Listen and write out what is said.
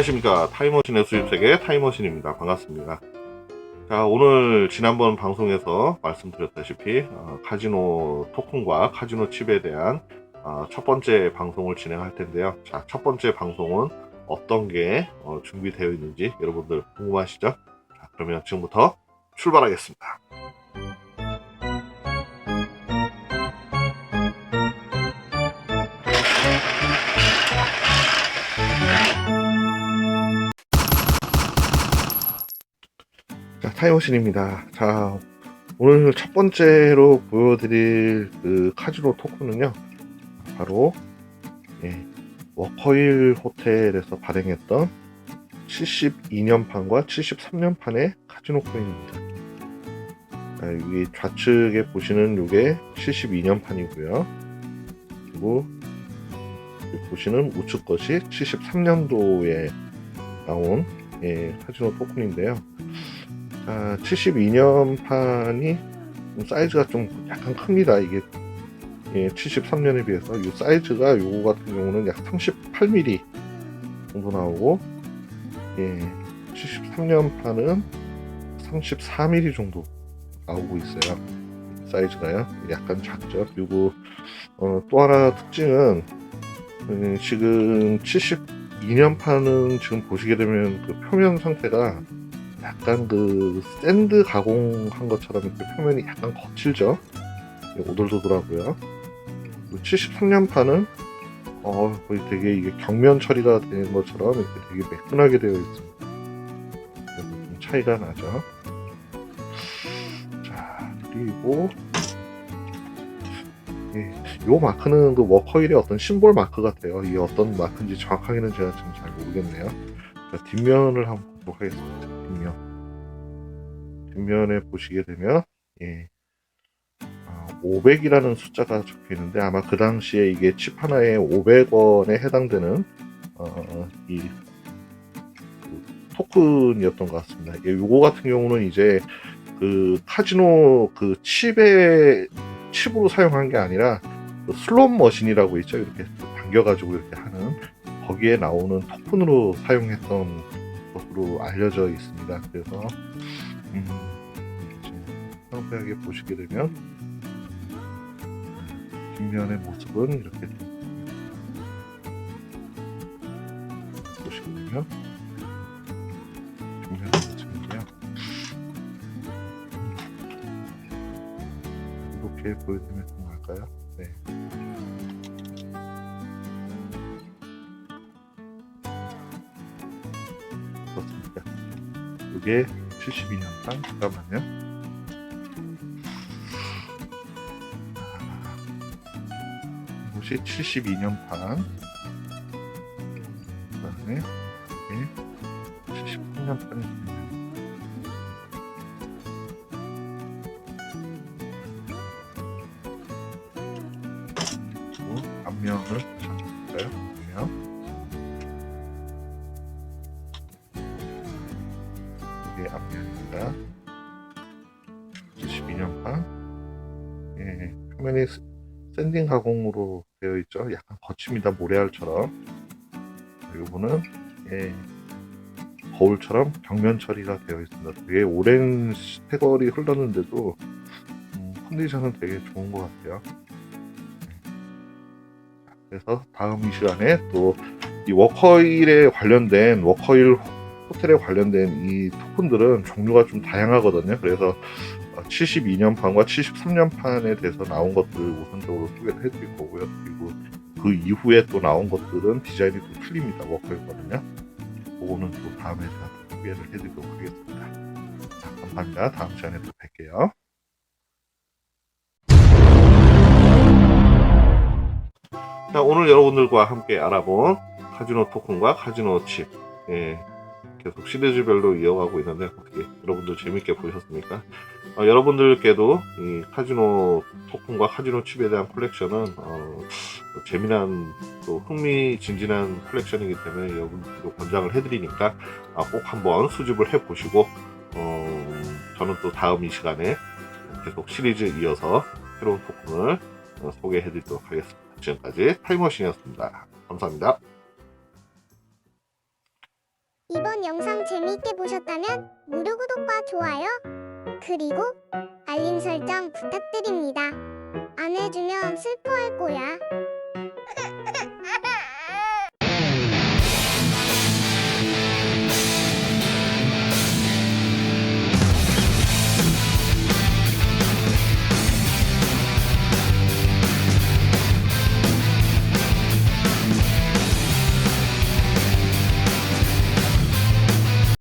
안녕하십니까. 타임머신의 수입세계 타임머신입니다. 반갑습니다. 자 오늘 지난번 방송에서 말씀드렸다시피 어, 카지노 토큰과 카지노 칩에 대한 어, 첫 번째 방송을 진행할 텐데요. 자첫 번째 방송은 어떤 게 어, 준비되어 있는지 여러분들 궁금하시죠? 자 그러면 지금부터 출발하겠습니다 타이머신입니다. 자, 오늘 첫 번째로 보여드릴 그 카지노 토큰은요, 바로, 예, 워커힐 호텔에서 발행했던 72년판과 73년판의 카지노 코인입니다. 자, 여기 좌측에 보시는 이게 72년판이고요. 그리고 보시는 우측 것이 73년도에 나온 예, 카지노 토큰인데요. 자, 72년판이 사이즈가 좀 약간 큽니다. 이게 예, 73년에 비해서 이 사이즈가 요거 같은 경우는 약 38mm 정도 나오고 예, 73년판은 34mm 정도 나오고 있어요. 사이즈가요. 약간 작죠. 그리고 어, 또 하나 특징은 음, 지금 72년판은 지금 보시게 되면 그 표면 상태가 약간 그 샌드 가공한 것처럼 이렇게 표면이 약간 거칠죠. 오돌도돌하고요. 73년판은 어 거의 되게 이게 경면 처리가 된 것처럼 이렇게 되게 매끈하게 되어 있습니다. 좀 차이가 나죠. 자 그리고 예, 요 마크는 그 워커힐의 어떤 심볼 마크 같아요. 이게 어떤 마크인지 정확하게는 제가 지금 잘 모르겠네요. 자, 뒷면을 한번 보도록 하겠습니다. 뒷면. 뒷면에 보시게 되면, 예. 500이라는 숫자가 적혀 있는데, 아마 그 당시에 이게 칩 하나에 500원에 해당되는, 어, 이, 그 토큰이었던 것 같습니다. 예, 요거 같은 경우는 이제, 그, 카지노 그 칩에, 칩으로 사용한 게 아니라, 그 슬롯 머신이라고 있죠. 이렇게 당겨가지고 이렇게 하는, 거기에 나오는 토큰으로 사용했던 것으로 알려져 있습니다. 그래서 음, 상세하게 보시게 되면 뒷면의 모습은 이렇게 좀 보시게 되면 뒷면의 모습인데요. 이렇게 보여드리면 좀 나을까요? 네. 이게 72년판 잠깐만요. 이것이 72년판 그 다음에 이게 73년판입니다. 그리고 앞면을 잠볼까요? 앞면. 이게 앞면입니다. 72년판. 예, 표면이 스- 샌딩 가공으로 되어 있죠. 약간 거칩니다. 모래알처럼. 이거는 예, 거울처럼 벽면 처리가 되어 있습니다. 되게 오랜 세월이 흘렀는데도 음, 컨디션은 되게 좋은 것 같아요. 자, 그래서 다음 이 시간에 또 이 워커힐에 관련된 워커힐 호텔에 관련된 이 토큰들은 종류가 좀 다양하거든요. 그래서 72년판과 73년판에 대해서 나온 것들 우선적으로 소개를 해드릴 거고요. 그리고 그 이후에 또 나온 것들은 디자인이 좀 틀립니다. 워커힐거든요. 그거는 또 다음에 또 소개를 해드리도록 하겠습니다. 자, 감사합니다. 다음 시간에 또 뵐게요. 자, 오늘 여러분들과 함께 알아본 카지노 토큰과 카지노 칩. 예, 계속 시리즈별로 이어가고 있는데 어떻게 여러분들 재밌게 보셨습니까? 어, 여러분들께도 이 카지노 토큰과 카지노 칩에 대한 콜렉션은 어, 또 재미난 또 흥미진진한 콜렉션이기 때문에 여러분들도 권장을 해드리니까 아, 꼭 한번 수집을 해보시고 어, 저는 또 다음 이 시간에 계속 시리즈 이어서 새로운 토큰을 어, 소개해드리도록 하겠습니다. 지금까지 타임머신이었습니다. 감사합니다. 이번 영상 재미있게 보셨다면 무료 구독과 좋아요 그리고 알림 설정 부탁드립니다. 안 해주면 슬퍼할 거야.